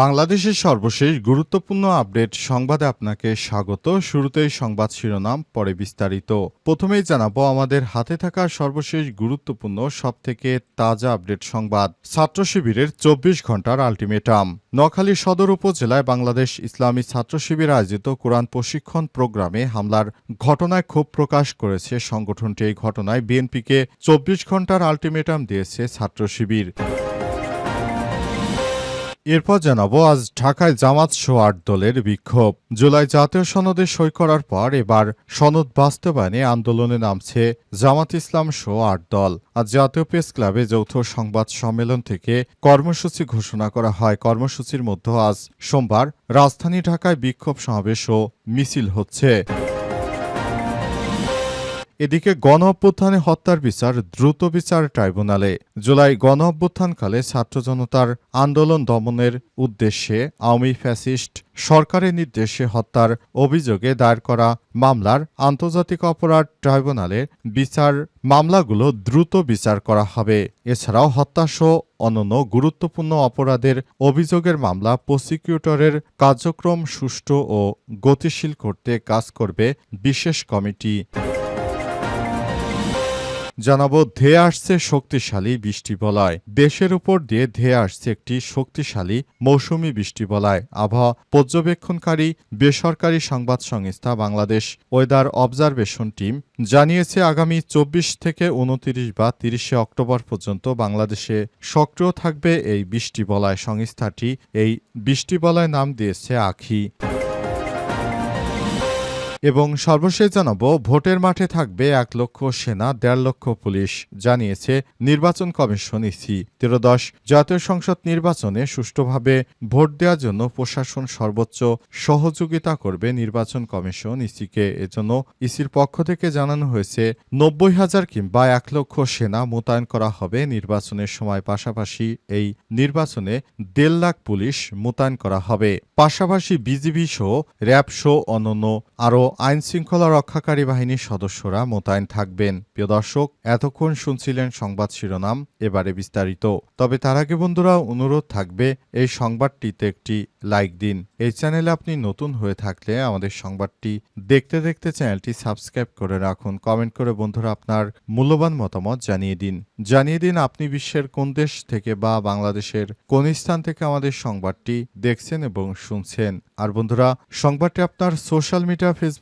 বাংলাদেশের সর্বশেষ গুরুত্বপূর্ণ আপডেট সংবাদে আপনাকে স্বাগত। শুরুতেই সংবাদ শিরোনাম, পরে বিস্তারিত। প্রথমেই জানাব, আমাদের হাতে থাকা সর্বশেষ গুরুত্বপূর্ণ, সবথেকে তাজা আপডেট সংবাদ। ছাত্র শিবিরের চব্বিশ ঘণ্টার আলটিমেটাম। নোয়াখালী সদর উপজেলায় বাংলাদেশ ইসলামী ছাত্র শিবির আয়োজিত কোরআন প্রশিক্ষণ প্রোগ্রামে হামলার ঘটনায় ক্ষোভ প্রকাশ করেছে সংগঠনটি। এই ঘটনায় বিএনপিকে চব্বিশ ঘণ্টার আলটিমেটাম দিয়েছে ছাত্র শিবির। এরপর জানাব, আজ ঢাকায় জামাত আট দলের বিক্ষোভ। জুলাই জাতীয় সনদে সই করার পর এবার সনদ বাস্তবায়নে আন্দোলনে নামছে জামাত ইসলাম আট দল। আজ জাতীয় প্রেস ক্লাবে যৌথ সংবাদ সম্মেলন থেকে কর্মসূচি ঘোষণা করা হয়। কর্মসূচির মধ্যে আজ সোমবার রাজধানী ঢাকায় বিক্ষোভ সমাবেশ ও মিছিল হচ্ছে। এদিকে গণ অভ্যুত্থানে হত্যার বিচার দ্রুত বিচার ট্রাইব্যুনালে। জুলাই গণ অভ্যুত্থানকালে ছাত্র জনতার আন্দোলন দমনের উদ্দেশ্যে আওয়ামী ফ্যাসিস্ট সরকারের নির্দেশে হত্যার অভিযোগে দায়ের করা মামলার আন্তর্জাতিক অপরাধ ট্রাইব্যুনালে বিচার মামলাগুলো দ্রুত বিচার করা হবে। এছাড়াও হত্যাসহ অন্যান্য গুরুত্বপূর্ণ অপরাধের অভিযোগের মামলা প্রসিকিউটরের কার্যক্রম সুষ্ঠু ও গতিশীল করতে কাজ করবে বিশেষ কমিটি। জানাব, ধেয়ে আসছে শক্তিশালী বৃষ্টিবলয় দেশের উপর দিয়ে ধেয়ে আসছে একটি শক্তিশালী মৌসুমি বৃষ্টিবলয় আবহাওয়া পর্যবেক্ষণকারী, বেসরকারি সংবাদ সংস্থা বাংলাদেশ ওয়েদার অবজারভেশন টিম জানিয়েছে, আগামী চব্বিশ থেকে উনতিরিশ বা তিরিশে অক্টোবর পর্যন্ত বাংলাদেশে সক্রিয় থাকবে এই বৃষ্টিবলয় সংস্থাটি এই বৃষ্টিবলয় নাম দিয়েছে আখি। এবং সর্বশেষ জানাব, ভোটের মাঠে থাকবে এক লক্ষ সেনা, দেড় লক্ষ পুলিশ, জানিয়েছে নির্বাচন কমিশন ইসি। তেরোদশ জাতীয় সংসদ নির্বাচনে সুষ্ঠুভাবে ভোট দেওয়ার জন্য প্রশাসন সর্বোচ্চ সহযোগিতা করবে নির্বাচন কমিশন ইসিকে। এজন্য ইসির পক্ষ থেকে জানানো হয়েছে, নব্বই হাজার কিংবা এক লক্ষ সেনা মোতায়েন করা হবে নির্বাচনের সময়। পাশাপাশি এই নির্বাচনে দেড় লাখ পুলিশ মোতায়েন করা হবে। পাশাপাশি বিজিবি সহ র্যাব সহ অন্যান্য আরও আইন শৃঙ্খলা রক্ষাকারী বাহিনীর সদস্যরা মোতায়েন থাকবেন। প্রিয় দর্শক, এতক্ষণ শুনছিলেন সংবাদ শিরোনাম, এবারে বিস্তারিত। তবে তার আগে বন্ধুরা, অনুরোধ থাকবে, এই সংবাদটিতে একটি লাইক দিন। এই চ্যানেলে আপনি নতুন হয়ে থাকলে আমাদের সংবাদটি দেখতে দেখতে চ্যানেলটি সাবস্ক্রাইব করে রাখুন। কমেন্ট করে বন্ধুরা আপনার মূল্যবান মতামত জানিয়ে দিন। জানিয়ে দিন আপনি বিশ্বের কোন দেশ থেকে বা বাংলাদেশের কোন স্থান থেকে আমাদের সংবাদটি দেখছেন এবং শুনছেন। আর বন্ধুরা, সংবাদটি আপনার সোশ্যাল মিডিয়া, ফেসবুকে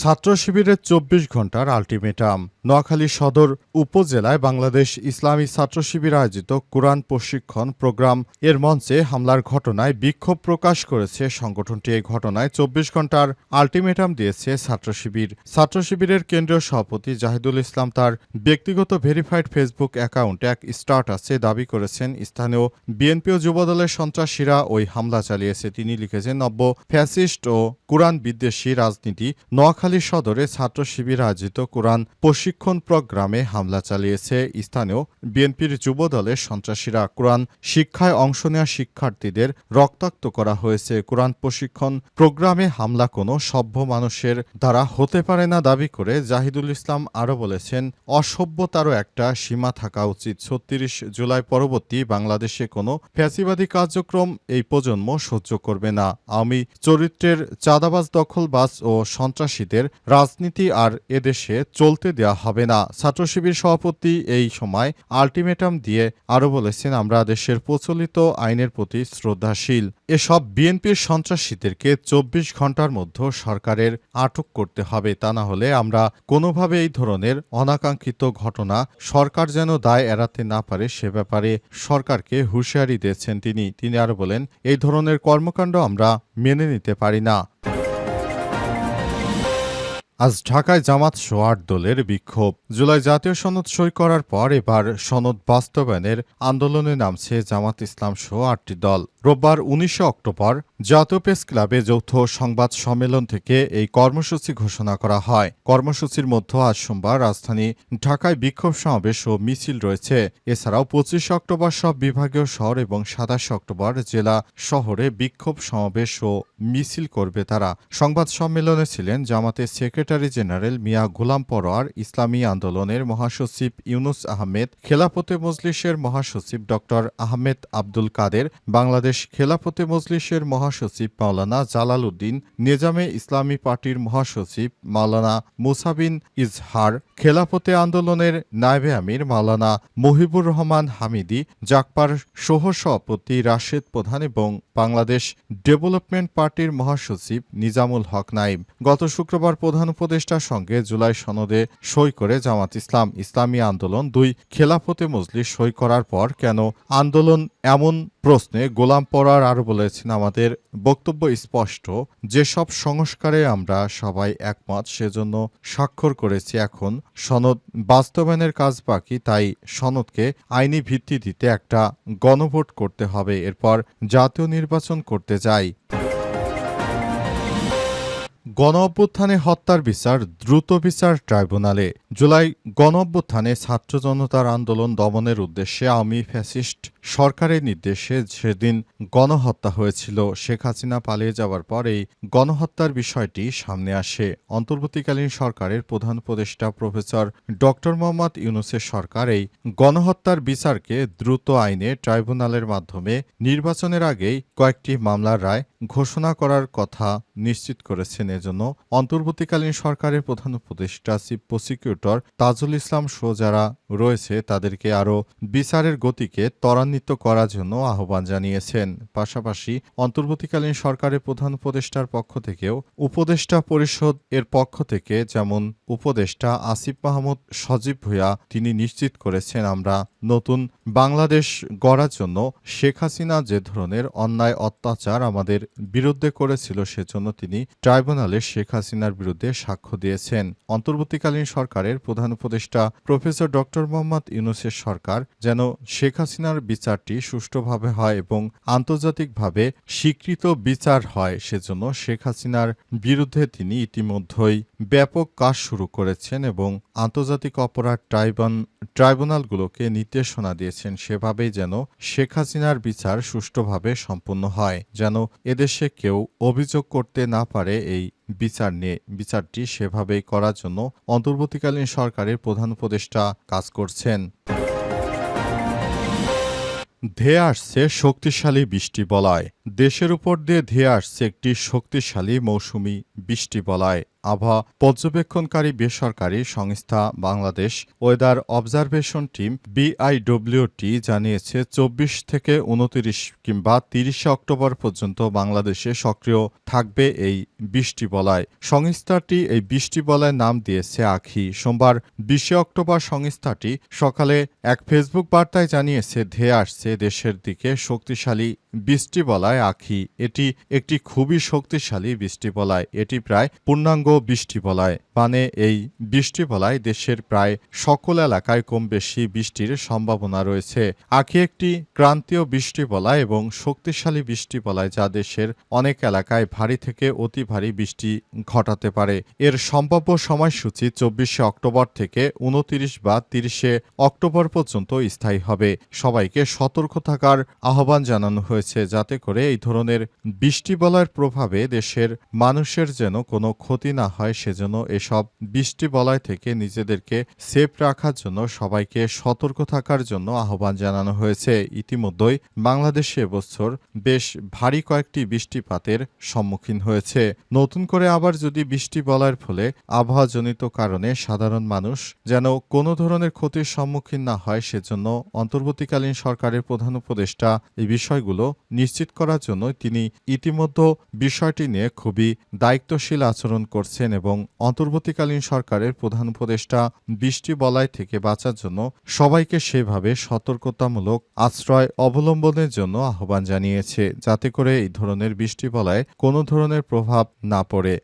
ছাত্র শিবিরের চব্বিশ ঘণ্টার আলটিমেটাম। নোয়াখালী সদর উপজেলায় বাংলাদেশ ইসলামী ছাত্র শিবির আয়োজিত কোরআন প্রশিক্ষণ প্রোগ্রাম এর মঞ্চে হামলার ঘটনায় বিক্ষোভ প্রকাশ করেছে সংগঠনটি। এই ঘটনায় চব্বিশ ঘণ্টার আলটিমেটাম দিয়েছে ছাত্র শিবির। ছাত্র শিবিরের কেন্দ্রীয় সভাপতি জাহিদুল ইসলাম তার ব্যক্তিগত ভেরিফাইড ফেসবুক অ্যাকাউন্টে এক স্টার্টাসে দাবি করেছেন, স্থানীয় বিএনপি ও যুবদলের সন্ত্রাসীরা ওই হামলা চালিয়েছে। তিনি লিখেছেন, নব্য ফ্যাসিস্ট ও কোরআন বিদ্বেষী রাজনীতি, নোয়াখালী সদরে ছাত্র শিবির আয়োজিত কোরআন প্রশিক্ষণ প্রোগ্রামে হামলা চালিয়েছে স্থানীয় বিএনপির যুব দলের সন্ত্রাসীরা। কোরআন শিক্ষায় অংশ নেওয়া শিক্ষার্থীদের রক্তাক্ত করা হয়েছে। কোরআন প্রশিক্ষণ প্রোগ্রামে হামলা কোনো সভ্য মানুষের দ্বারা হতে পারে না দাবি করে জাহিদুল ইসলাম আরও বলেছেন, অসভ্যতারও একটা সীমা থাকা উচিত। ছত্রিশ জুলাই পরবর্তী বাংলাদেশে কোনো ফ্যাসিবাদী কার্যক্রম এই প্রজন্ম সহ্য করবে না। আমি চরিত্রের চাঁদাবাজ, দখলবাজ ও সন্ত্রাসীদের রাজনীতি আর এদেশে চলতে দেওয়া হবে না। ছাত্র শিবির সভাপতি এই সময় আলটিমেটাম দিয়ে আরও বলেছেন, আমরা দেশের প্রচলিত আইনের প্রতি শ্রদ্ধাশীল। এসব বিএনপির সন্ত্রাসীদেরকে চব্বিশ ঘণ্টার মধ্যে সরকারের আটক করতে হবে। তা না হলে আমরা কোনোভাবে এই ধরনের অনাকাঙ্ক্ষিত ঘটনা সরকার যেন দায় এড়াতে না পারে, সে ব্যাপারে সরকারকে হুঁশিয়ারি দিয়েছেন তিনি। তিনি আরও বলেন, এই ধরনের কর্মকাণ্ড আমরা মেনে নিতে পারি না। আজ ঢাকায় জামাত সোয়ার দলের বিক্ষোভ। জুলাই জাতীয় সনদ সই করার পর এবার সনদ বাস্তবায়নের আন্দোলনে নামছে জামাত ইসলাম সহ আটটি দল। রোববার উনিশে অক্টোবর জাতীয় প্রেস ক্লাবে যৌথ সংবাদ সম্মেলন থেকে এই কর্মসূচি ঘোষণা করা হয়। কর্মসূচির মধ্যে আজ সোমবার রাজধানী ঢাকায় বিক্ষোভ সমাবেশ ও মিছিল রয়েছে। এছাড়াও পঁচিশে অক্টোবর সব বিভাগীয় শহর এবং সাতাশে অক্টোবর জেলা শহরে বিক্ষোভ সমাবেশ ও মিছিল করবে তারা। সংবাদ সম্মেলনে ছিলেন জামাতের সেক্রেটারি জেনারেল মিয়া গোলাম পরোয়ার ইসলামী আন্দোলনের মহাসচিব ইউনুস আহমেদ, খেলাফতে মজলিসের মহাসচিব ড আহমেদ আব্দুল কাদের, বাংলাদেশ খেলাফতে মজলিসের মহাসচিব মাওলানা জালাল উদ্দিন, নিজামে ইসলামী পার্টির মহাসচিব মাওলানা মুসাবিন ইজহার, খেলাফতে আন্দোলনের নায়েবে আমির মাওলানা মহিবুর রহমান হামিদি, জাকপার সহ সভাপতি রাশেদ প্রধান এবং বাংলাদেশ ডেভেলপমেন্ট পার্টির মহাসচিব নিজামুল হক নাইম। গত শুক্রবার প্রধান উপদেষ্টার সঙ্গে জুলাই সনদে সই করে জামাত ইসলাম। ইসলামী আন্দোলন দুই খেলাফতে মজলিস সই করার পর কেন আন্দোলন এমন প্রশ্নে গোলাম পরার আরও বলেছেন আমাদের বক্তব্য স্পষ্ট, যেসব সংস্কারে আমরা সবাই একমত সেজন্য স্বাক্ষর করেছি এখন। সনদ বাস্তবায়নের কাজ বাকি, তাই সনদকে আইনি ভিত্তি দিতে একটা গণভোট করতে হবে, এরপর জাতীয় নির্বাচন করতে যাই। গণ অভ্যুত্থানে হত্যার বিচার দ্রুত বিচার ট্রাইব্যুনালে। জুলাই গণ অভ্যুত্থানে ছাত্র জনতার আন্দোলন দমনের উদ্দেশ্যে আওয়ামী ফ্যাসিস্ট সরকারের নির্দেশে সেদিন গণহত্যা হয়েছিল। শেখ হাসিনা পালিয়ে যাওয়ার পরেই গণহত্যার বিষয়টি সামনে আসে। অন্তর্বর্তীকালীন সরকারের প্রধান উপদেষ্টা প্রফেসর ড. মোহাম্মদ ইউনুসের সরকারেই গণহত্যার বিচারকে দ্রুত আইনে ট্রাইব্যুনালের মাধ্যমে নির্বাচনের আগেই কয়েকটি মামলার রায় ঘোষণা করার কথা নিশ্চিত করেছেন। এজন্য অন্তর্বর্তীকালীন সরকারের প্রধান উপদেষ্টা, চিফ প্রসিকিউটর তাজুল ইসলাম শো যারা রয়েছে। তাদেরকে আরও বিচারের গতিকে ত্বরান্বিত করার জন্য আহ্বান জানিয়েছেন। পাশাপাশি অন্তর্বর্তীকালীন সরকারের প্রধান উপদেষ্টার পক্ষ থেকেও উপদেষ্টা পরিষদ এর পক্ষ থেকে যেমন উপদেষ্টা আসিফ মাহমুদ সজীব ভূয়া তিনি নিশ্চিত করেছেন, আমরা নতুন বাংলাদেশ গড়ার জন্য শেখ হাসিনা যে ধরনের অন্যায় অত্যাচার আমাদের বিরুদ্ধে করেছিল সেজন্য তিনি ট্রাইব্যুনালে শেখ হাসিনার বিরুদ্ধে সাক্ষ্য দিয়েছেন। অন্তর্বর্তীকালীন সরকারের প্রধান উপদেষ্টা প্রফেসর ডক্টর মোহাম্মদ ইউনুসের সরকার যেন শেখ হাসিনার বিচারটি সুষ্ঠুভাবে হয় এবং আন্তর্জাতিকভাবে স্বীকৃত বিচার হয়। সেজন্য শেখ হাসিনার বিরুদ্ধে তিনি ইতিমধ্যেই ব্যাপক কাজ শুরু করেছেন এবং আন্তর্জাতিক অপরাধ ট্রাইবান ট্রাইব্যুনালগুলোকে নির্দেশনা দিয়েছেন। সেভাবেই যেন শেখ হাসিনার বিচার সুষ্ঠুভাবে সম্পন্ন হয়, যেন এদেশে কেউ অভিযোগ করতে না পারে এই বিচার নিয়ে। বিচারটি সেভাবেই করার জন্য অন্তর্বর্তীকালীন সরকারের প্রধান উপদেষ্টা কাজ করছেন। ধেয়ে আসছে শক্তিশালী বৃষ্টি বলায়। দেশের উপর দিয়ে ধেয়ে আসছে একটি শক্তিশালী মৌসুমি বৃষ্টি বলায় আবহাওয়া পর্যবেক্ষণকারী বেসরকারি সংস্থা Bangladesh weather observation team BIWT জানিয়েছে, চব্বিশ থেকে উনতিরিশ কিংবা তিরিশে অক্টোবর পর্যন্ত বাংলাদেশে সক্রিয় থাকবে এই বৃষ্টি বলায়। সংস্থাটি এই বৃষ্টি বলায় নাম দিয়েছে আখি। সোমবার বিশে অক্টোবর সংস্থাটি সকালে এক ফেসবুক বার্তায় জানিয়েছে, ধেয়ে আসছে দেশের দিকে শক্তিশালী বৃষ্টি বলায় আখি। এটি একটি খুবই শক্তিশালী বৃষ্টি বলায় এটি প্রায় পূর্ণাঙ্গ বৃষ্টি বলায় মানে এই বৃষ্টি বলায় দেশের প্রায় সকল এলাকায় কম বেশি বৃষ্টির সম্ভাবনা রয়েছে। আখি একটি ক্রান্তীয় বৃষ্টি বলায় এবং শক্তিশালী বৃষ্টি বলায় যা দেশের অনেক এলাকায় ভারী থেকে অতি ভারী বৃষ্টি ঘটাতে পারে। এর সম্ভাব্য সময়সূচি চব্বিশে অক্টোবর থেকে উনতিরিশ বা তিরিশে অক্টোবর পর্যন্ত স্থায়ী হবে। সবাইকে সতর্ক থাকার আহ্বান জানানো হয়েছে যাতে করে এই ধরনের বৃষ্টি বলয়ের প্রভাবে দেশের মানুষের যেন কোনো ক্ষতি না হয়, সেজন্য এসব বৃষ্টি বলয় থেকে নিজেদেরকে সেফ রাখার জন্য সবাইকে সতর্ক থাকার জন্য আহ্বান জানানো হয়েছে। ইতিমধ্যেই বাংলাদেশে এবছর বেশ ভারী কয়েকটি বৃষ্টিপাতের সম্মুখীন হয়েছে। নতুন করে আবার যদি বৃষ্টি বলয়ের ফলে আবহাওয়াজনিত কারণে সাধারণ মানুষ যেন কোনো ধরনের ক্ষতির সম্মুখীন না হয়, সেজন্য অন্তর্বর্তীকালীন সরকারের প্রধান উপদেষ্টা এই বিষয়গুলো নিশ্চিত করার জন্য তিনি ইতিমধ্যে বিষয়টি নিয়ে খুবই দায়িত্বশীল আচরণ করছেন এবং অন্তর্বর্তীকালীন সরকারের প্রধান উপদেষ্টা বৃষ্টি বলয় থেকে বাঁচার জন্য সবাইকে সেভাবে সতর্কতামূলক আশ্রয় অবলম্বনের জন্য আহ্বান জানিয়েছে। যাতে করে এই ধরনের বৃষ্টি বলয় কোনো ধরনের প্রভাব না পড়ে।